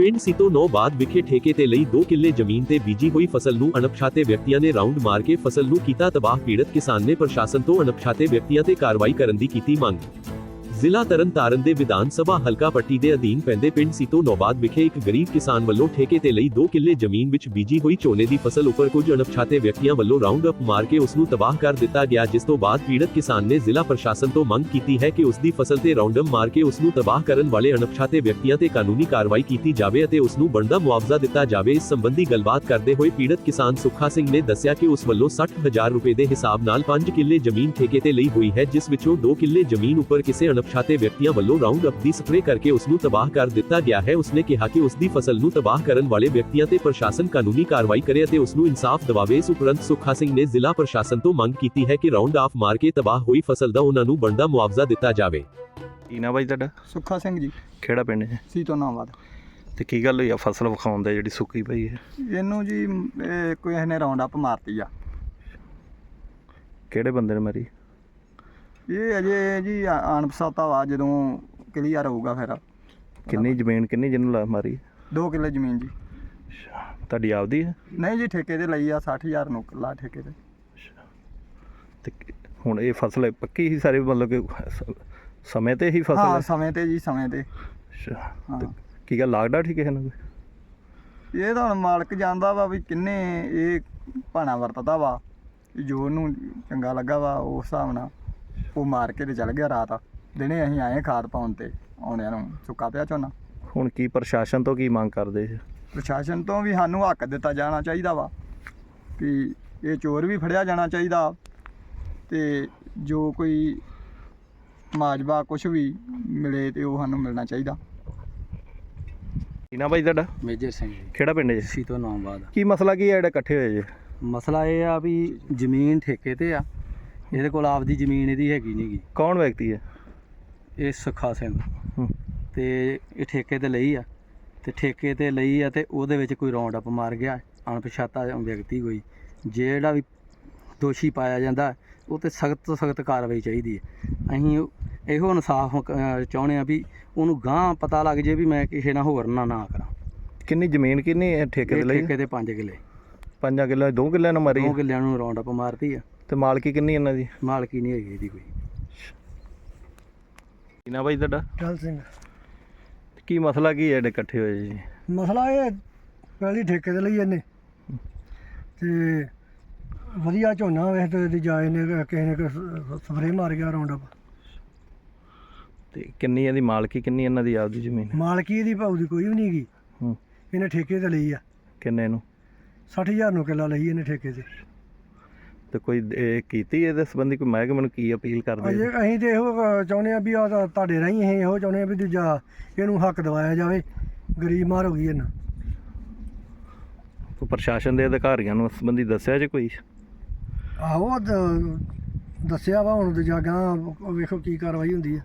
ਪਿੰਡ ਸੀਤੋ ਨੌ ਬਾਦ ਵਿਖੇ ਠੇਕੇ ਤੇ ਲਈ 2 ਕਿੱਲੇ ਜ਼ਮੀਨ ਤੇ ਬੀਜੀ ਹੋਈ ਫਸਲ ਨੂੰ ਅਣਪਛਾਤੇ ਵਿਅਕਤੀਆਂ ਨੇ ਰਾਉਂਡ ਮਾਰ ਕੇ ਫਸਲ ਨੂੰ ਕੀਤਾ ਤਬਾਹ ਪੀੜਤ ਕਿਸਾਨ ਨੇ ਪ੍ਰਸ਼ਾਸਨ ਤੋਂ ਅਣਪਛਾਤੇ ਵਿਅਕਤੀਆਂ ਤੇ ਕਾਰਵਾਈ ਕਰਨ ਦੀ ਕੀਤੀ ਮੰਗ। ਜ਼ਿਲ੍ਹਾ ਤਰਨਤਾਰਨ ਦੇ ਵਿਧਾਨ ਸਭਾ ਹਲਕਾ ਪੱਟੀ ਦੇ ਅਧੀਨ ਪੈਂਦੇ ਪਿੰਡ ਸੀਤੋ ਨੌਬਾਦ ਵਿਖੇ ਇੱਕ ਗਰੀਬ ਕਿਸਾਨ ਵੱਲੋਂ ਠੇਕੇ ਤੇ ਲਈ 2 ਕਿੱਲੇ ਜ਼ਮੀਨ ਵਿੱਚ ਬੀਜੀ ਹੋਈ ਝੋਨੇ ਦੀ ਫਸਲ ਉੱਪਰ ਕੁਝ ਅਣਪਛਾਤੇ ਵਿਅਕਤੀਆਂ ਵੱਲੋਂ ਰਾਉਂਡ ਅਪ ਮਾਰ ਕੇ ਉਸ ਨੂੰ ਤਬਾਹ ਕਰ ਦਿੱਤਾ ਗਿਆ, ਜਿਸ ਤੋਂ ਬਾਅਦ ਪੀੜਤ ਕਿਸਾਨ ਨੇ ਜ਼ਿਲ੍ਹਾ ਪ੍ਰਸ਼ਾਸਨ ਤੋਂ ਮੰਗ ਕੀਤੀ ਹੈ ਕਿ ਉਸ ਦੀ ਫਸਲ ਤੇ ਰਾਉਂਡ ਅਪ ਮਾਰ ਕੇ ਉਸ ਨੂੰ ਤਬਾਹ ਕਰਨ ਵਾਲੇ ਅਣਪਛਾਤੇ ਵਿਅਕਤੀਆਂ ਤੇ ਕਾਨੂੰਨੀ ਕਾਰਵਾਈ ਕੀਤੀ ਜਾਵੇ ਅਤੇ ਉਸ ਨੂੰ ਬਣਦਾ ਮੁਆਵਜ਼ਾ ਦਿੱਤਾ ਜਾਵੇ। ਇਸ ਸੰਬੰਧੀ ਗੱਲਬਾਤ ਕਰਦੇ ਹੋਏ ਪੀੜਤ ਕਿਸਾਨ ਸੁੱਖਾ ਸਿੰਘ ਨੇ ਦੱਸਿਆ ਕਿ ਉਸ ਵੱਲੋਂ 60000 ਰੁਪਏ ਦੇ ਹਿਸਾਬ ਨਾਲ 5 ਕਿੱਲੇ ਜ਼ਮੀਨ ਠੇਕੇ ਤੇ ਲਈ ਹੋਈ ਹੈ, ਜਿਸ ਵਿੱਚੋਂ 2 ਕਿੱਲੇ ਜ਼ਮੀਨ ਉੱਪਰ ਕਿਸੇ ਅਣਪ ਅਣਪਛਾਤੇ ਵਿਅਕਤੀਆਂ ਵੱਲੋਂ ਰਾਉਂਡ ਅਪ ਦੀ ਸਪਰੇਅ ਕਰਕੇ ਉਸ ਨੂੰ ਤਬਾਹ ਕਰ ਦਿੱਤਾ ਗਿਆ ਹੈ। ਉਸਨੇ ਕਿਹਾ ਕਿ ਉਸ ਦੀ ਫਸਲ ਨੂੰ ਤਬਾਹ ਕਰਨ ਵਾਲੇ ਵਿਅਕਤੀਆਂ ਤੇ ਪ੍ਰਸ਼ਾਸਨ ਕਾਨੂੰਨੀ ਕਾਰਵਾਈ ਕਰੇ ਅਤੇ ਉਸ ਨੂੰ ਇਨਸਾਫ ਦਿਵਾਵੇ। ਇਸ ਉਪਰੰਤ ਸੁੱਖਾ ਸਿੰਘ ਨੇ ਜ਼ਿਲ੍ਹਾ ਪ੍ਰਸ਼ਾਸਨ ਤੋਂ ਮੰਗ ਕੀਤੀ ਹੈ ਕਿ ਰਾਉਂਡ ਆਫ ਮਾਰ ਕੇ ਤਬਾਹ ਹੋਈ ਫਸਲ ਦਾ ਉਹਨਾਂ ਨੂੰ ਬਣਦਾ ਮੁਆਵਜ਼ਾ ਦਿੱਤਾ ਜਾਵੇ। ਕੀ ਨਾ ਬਾਈ ਤੁਹਾਡਾ? ਸੁੱਖਾ ਸਿੰਘ ਜੀ। ਕਿਹੜਾ ਪਿੰਡ ਹੈ? ਸੀਤੋ ਨਾਵਾਦ ਤੇ ਕੀ ਗੱਲ ਹੋਈ ਆ? ਫਸਲ ਵਿਖਾਉਣ ਦਾ ਜਿਹੜੀ ਸੁੱਕੀ ਪਈ ਹੈ। ਇਹਨੂੰ ਜੀ ਇਹ ਕੋਈ ਇਹਨੇ ਰਾਉਂਡ ਅਪ ਮਾਰਤੀ ਆ। ਕਿਹੜੇ ਬੰਦੇ ਨੇ ਮਰੀ? ਇਹ ਅਜੇ ਜੀ ਅਣਪਛਾਤਾ ਵਾ ਜਦੋਂ ਕਲੀਅਰ ਹੋਊਗਾ ਫਿਰ। ਕਿੰਨੀ ਜ਼ਮੀਨ ਕਿੰਨੀ ਜਿਹਨੂੰ ਲਾ ਮਾਰੀ? 2 ਕਿੱਲੇ ਜ਼ਮੀਨ ਜੀ। ਤੁਹਾਡੀ ਆਪਦੀ ਹੈ? ਨਹੀਂ ਜੀ ਠੇਕੇ ਤੇ ਲਈ ਆ 60000 ਨੂੰ ਲਾ ਠੇਕੇ ਤੇ। ਤੇ ਹੁਣ ਇਹ ਫਸਲ ਪੱਕੀ ਹੀ ਸਾਰੀ ਮਤਲਬ ਕਿ ਸਮੇਂ ਤੇ ਹੀ ਫਸਲ ਹਾਂ ਸਮੇਂ ਤੇ ਜੀ ਸਮੇਂ ਤੇ। ਅੱਛਾ ਤੇ ਕੀ ਗੱਲ ਲੱਗਦਾ ਠੀਕ ਹੈ ਨਾ ਇਹ ਤਾਂ ਮਾਲਕ ਜਾਣਦਾ ਵਾ ਵੀ ਕਿੰਨੇ ਇਹ ਭਾਣਾ ਵਰਤਦਾ ਵਾ ਵੀ। ਜੋ ਉਹਨੂੰ ਚੰਗਾ ਲੱਗਾ ਵਾ ਉਸ ਹਿਸਾਬ ਨਾਲ। ਉਹ ਮਾਰ ਕੇ ਤੇ ਚੱਲ ਗਿਆ ਰਾਤ। ਦਿਨੇ ਅਸੀਂ ਆਏ ਖਾਦ ਪਾਉਣ ਤੇ ਆਉਣਿਆਂ ਨੂੰ ਸੁੱਕਾ ਪਿਆ ਝੋਨਾ। ਹੁਣ ਕੀ ਪ੍ਰਸ਼ਾਸਨ ਤੋਂ ਕੀ ਮੰਗ ਕਰਦੇ ਜੀ? ਪ੍ਰਸ਼ਾਸਨ ਤੋਂ ਵੀ ਸਾਨੂੰ ਹੱਕ ਦਿੱਤਾ ਜਾਣਾ ਚਾਹੀਦਾ ਵਾ ਕਿ ਇਹ ਚੋਰ ਵੀ ਫੜਿਆ ਜਾਣਾ ਚਾਹੀਦਾ ਤੇ ਜੋ ਕੋਈ ਮਾਜਬਾ ਕੁਝ ਵੀ ਮਿਲੇ ਤੇ ਉਹ ਸਾਨੂੰ ਮਿਲਣਾ ਚਾਹੀਦਾ। ਕੀ ਨਾ ਬਾਈ ਤੁਹਾਡਾ? ਮੇਜਰ ਸਿੰਘ ਜੀ। ਕਿਹੜਾ ਪਿੰਡ ਹੈ ਸੀਤੋ ਨਾਮਬਾਦ ਕੀ ਮਸਲਾ ਕੀ ਹੈ ਜਿਹੜਾ ਇਕੱਠੇ ਹੋਏ ਜੀ? ਮਸਲਾ ਇਹ ਆ ਵੀ ਜ਼ਮੀਨ ਠੇਕੇ ਤੇ ਆ। ਇਹਦੇ ਕੋਲ ਆਪਦੀ ਜ਼ਮੀਨ ਇਹਦੀ ਹੈਗੀ ਨਹੀਂਗੀ ਕੌਣ ਵਿਅਕਤੀ ਹੈ? ਇਹ ਸੁੱਖਾ ਸਿੰਘ। ਹੂੰ। ਤੇ ਇਹ ਠੇਕੇ ਤੇ ਲਈ ਆ। ਤੇ ਠੇਕੇ ਤੇ ਲਈ ਆ ਤੇ ਉਹਦੇ ਵਿੱਚ ਕੋਈ ਰੌਂਡ ਅਪ ਮਾਰ ਗਿਆ। ਅਣਪਛਾਤਾ ਵਿਅਕਤੀ ਕੋਈ। ਜਿਹੜਾ ਵੀ ਦੋਸ਼ੀ ਪਾਇਆ ਜਾਂਦਾ ਉਹ ਤੇ ਸਖਤ ਤੋਂ ਸਖਤ ਕਾਰਵਾਈ ਚਾਹੀਦੀ ਹੈ। ਅਸੀਂ ਉਹ- ਇਹੋ ਇਨਸਾਫ ਚਾਹੁੰਦੇ ਆ ਵੀ ਉਹਨੂੰ ਗਾਂ ਪਤਾ ਲੱਗ ਜੇ ਵੀ ਮੈਂ ਕਿਸੇ ਨਾਲ ਹੋਰ ਨਾ ਨਾ ਕਰਾਂ। ਕਿੰਨੀ ਜ਼ਮੀਨ ਕਿੰਨੀ ਹੈ? ਠੇਕੇ ਤੇ ਇਹ ਲਈ? ਠੇਕੇ ਤੇ 5 ਕਿੱਲੇ। ਪੰਜਾਂ ਕਿੱਲੇ ਦੋ ਕਿੱਲਿਆਂ ਨੂੰ ਮਾਰੀ ਦੋ ਹੈ? ਕਿੱਲਿਆਂ ਨੂੰ ਰੌਂਡ ਅਪ ਮਾਰਤੀ ਆ। ਤੇ ਮਾਲਕੀ ਕਿੰਨੀ ਇਹਨਾਂ ਦੀ? ਮਾਲਕੀ ਨਹੀਂ ਹੈਗੀ ਇਹਦੀ ਕੋਈ। ਕੀ ਨਾ ਬਾਈ ਤੁਹਾਡਾ? ਚੱਲ ਸਿੰਘ। ਕੀ ਮਸਲਾ ਕੀ ਹੈ ਜਿਹੜੇ ਇਕੱਠੇ ਹੋਏ ਜੀ? ਮਸਲਾ ਇਹ ਪਹਿਲੀ ਠੇਕੇ ਤੇ ਲਈ ਇਹਨੇ। ਤੇ ਵਧੀਆ ਝੋਨਾ ਵੇਖ ਤੇ ਇਹਦੀ ਜਾਏ ਨੇ ਕਿਸੇ ਨੇ ਸਪਰੇ ਮਾਰ ਗਿਆ ਰਾਉਂਡ ਅਪ ਤੇ ਕਿੰਨੀ ਇਹਦੀ ਮਾਲਕੀ ਕਿੰਨੀ ਇਹਨਾਂ ਦੀ ਆਪਦੀ ਜ਼ਮੀਨ ਹੈ? ਮਾਲਕੀ ਇਹਦੀ ਭਾਉ ਦੀ ਕੋਈ ਵੀ ਨਹੀਂ ਗਈ ਹੂੰ। ਇਹਨੇ ਠੇਕੇ ਤੇ ਲਈ ਆ। ਕਿੰਨੇ ਨੂੰ? 60000 ਨੂੰ ਕਿੱਲਾ ਲਈ ਇਹਨੇ ਠੇਕੇ ਤੇ। ਤੇ ਕੋਈ ਇਹ ਕੀਤੀ ਇਹਦੇ ਸੰਬੰਧੀ ਕੋਈ ਮਹਿਕਮੇ ਨੂੰ ਕੀ ਅਪੀਲ ਕਰਦੇ ਜੀ? ਅਸੀਂ ਤੇ ਇਹੋ ਚਾਹੁੰਦੇ ਆ ਵੀ ਆ ਤੁਹਾਡੇ ਰਾਹੀਂ ਅਸੀਂ ਇਹੋ ਚਾਹੁੰਦੇ ਆ ਵੀ ਦੂਜਾ ਇਹਨੂੰ ਹੱਕ ਦਿਵਾਇਆ ਜਾਵੇ ਗਰੀਬ ਮਾਰ ਹੋ ਗਈ ਇਹਨਾਂ। ਕੋਈ ਪ੍ਰਸ਼ਾਸਨ ਦੇ ਅਧਿਕਾਰੀਆਂ ਨੂੰ ਇਸ ਸੰਬੰਧੀ ਦੱਸਿਆ ਜੇ ਕੋਈ? ਆਹੋ ਦ- ਦੱਸਿਆ ਵਾ ਹੁਣ ਦੂਜਾ ਗਾਂ ਵੇਖੋ ਕੀ ਕਾਰਵਾਈ ਹੁੰਦੀ ਹੈ।